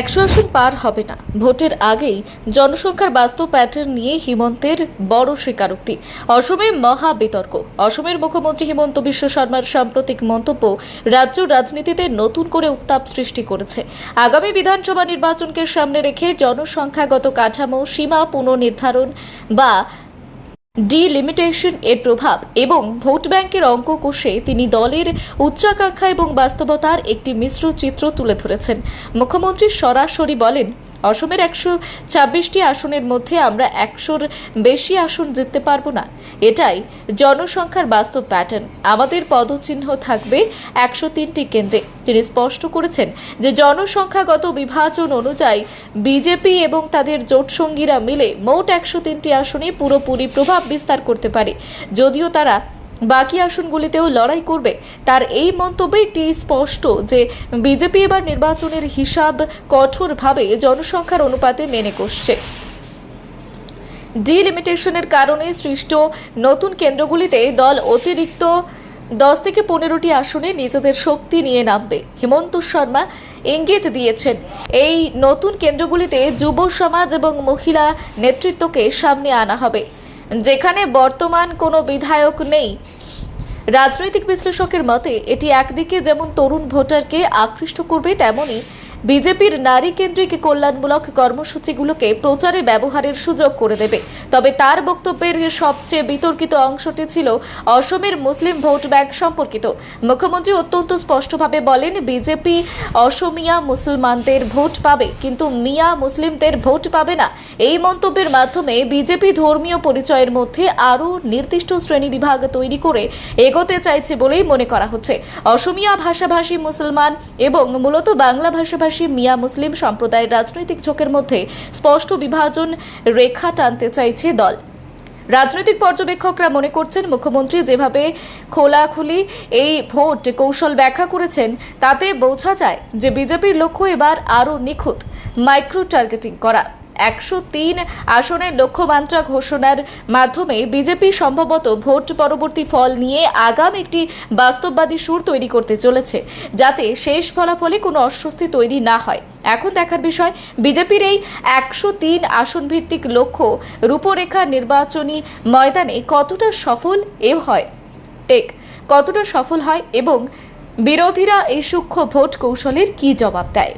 একশো আসন পার হবে না। ভোটের আগেই জনসংখ্যার বাস্তব প্যাটার্ন নিয়ে হিমন্তের বড় স্বীকারোক্তি। অসমে মহা বিতর্ক। অসমের মুখ্যমন্ত্রী হিমন্ত বিশ্ব শর্মার সাম্প্রতিক মন্তব্য রাজ্য রাজনীতিতে নতুন করে উত্তাপ সৃষ্টি করেছে। আগামী বিধানসভা নির্বাচনকে সামনে রেখে জনসংখ্যাগত কাঠামো সীমা পুনর্নির্ধারণ বা ডিলিমিটেশন এর প্রভাব এবং ভোট ব্যাংকের অঙ্ক কোষে তিনি দলের উচ্চাকাঙ্ক্ষা এবং বাস্তবতার একটি মিশ্র চিত্র তুলে ধরেছেন। মুখ্যমন্ত্রী সরাসরি বলেন অসমের একশো ছাব্বিশটি আসনের মধ্যে আমরা একশোর বেশি আসন জিততে পারব না। এটাই জনসংখ্যার বাস্তব প্যাটার্ন আমাদের পদচিহ্ন থাকবে একশো তিনটি কেন্দ্রে। তিনি স্পষ্ট করেছেন যে জনসংখ্যাগত বিভাজন অনুযায়ী বিজেপি এবং তাদের জোটসঙ্গীরা মিলে মোট একশো তিনটি আসনে পুরোপুরি প্রভাব বিস্তার করতে পারে। যদিও তারা বাকি আসনগুলিতেও লড়াই করবে। তার এই মন্তব্যে একটি স্পষ্ট যে বিজেপি এবার নির্বাচনের হিসাব কঠোরভাবে জনসংখ্যার অনুপাতে মেনে কষছে। ডিলিমিটেশনের কারণে সৃষ্ট নতুন কেন্দ্রগুলিতে দল অতিরিক্ত দশ থেকে পনেরোটি আসনে নিজেদের শক্তি নিয়ে নামবে। হিমন্ত শর্মা ইঙ্গিত দিয়েছেন, এই নতুন কেন্দ্রগুলিতে যুব সমাজ এবং মহিলা নেতৃত্বকে সামনে আনা হবে। যেখানে বর্তমান কোনো বিধায়ক নেই। রাজনৈতিক বিশ্লেষকের মতে, এটি একদিকে যেমন তরুণ ভোটারকে আকৃষ্ট করবে, তেমনি বিজেপির নারী কেন্দ্রিক কল্যাণমূলক কর্মসূচিগুলোকে প্রচারে ব্যবহারের সুযোগ করে দেবে। তবে তার বক্তব্যের সবচেয়ে বিতর্কিত অংশটি ছিল অসমের মুসলিম ভোট ব্যাংক সম্পর্কিত। মুখ্যমন্ত্রী অত্যন্ত স্পষ্টভাবে বলেন, বিজেপি অসমিয়া মুসলমানদের ভোট পাবে, কিন্তু মিয়া মুসলিমদের ভোট পাবে না। এই মন্তব্যের মাধ্যমে বিজেপি ধর্মীয় পরিচয়ের মধ্যে আরও নির্দিষ্ট শ্রেণি বিভাগ তৈরি করে এগোতে চাইছে বলেই মনে করা হচ্ছে। অসমিয়া ভাষাভাষী মুসলমান এবং মূলত বাংলা ভাষাভাষী মিয়া মুসলিম সম্প্রদায়ের রাজনৈতিক ঝোঁকের মধ্যে স্পষ্ট বিভাজন রেখা টানতে চাইছে দল। রাজনৈতিক পর্যবেক্ষকরা মনে করছেন, মুখ্যমন্ত্রী যেভাবে খোলাখুলি এই ভোট কৌশল ব্যাখ্যা করেছেন, তাতে বোঝা যায় যে বিজেপির লক্ষ্য এবার আরও নিখুঁত মাইক্রো টার্গেটিং করা। একশো তিন আসনের লক্ষ্যমাত্রা ঘোষণার মাধ্যমে বিজেপি সম্ভবত ভোট পরবর্তী ফল নিয়ে আগাম একটি বাস্তববাদী সুর তৈরি করতে চলেছে, যাতে শেষ ফলাফলে কোনো অস্বস্তি তৈরি না হয়। এখন দেখার বিষয়, বিজেপির এই একশো তিন আসন ভিত্তিক লক্ষ্য রূপরেখা নির্বাচনী ময়দানে কতটা সফল এ হয়? টেক, কতটা সফল হয় এবং বিরোধীরা এই সূক্ষ্ম ভোট কৌশলের কী জবাব দেয়?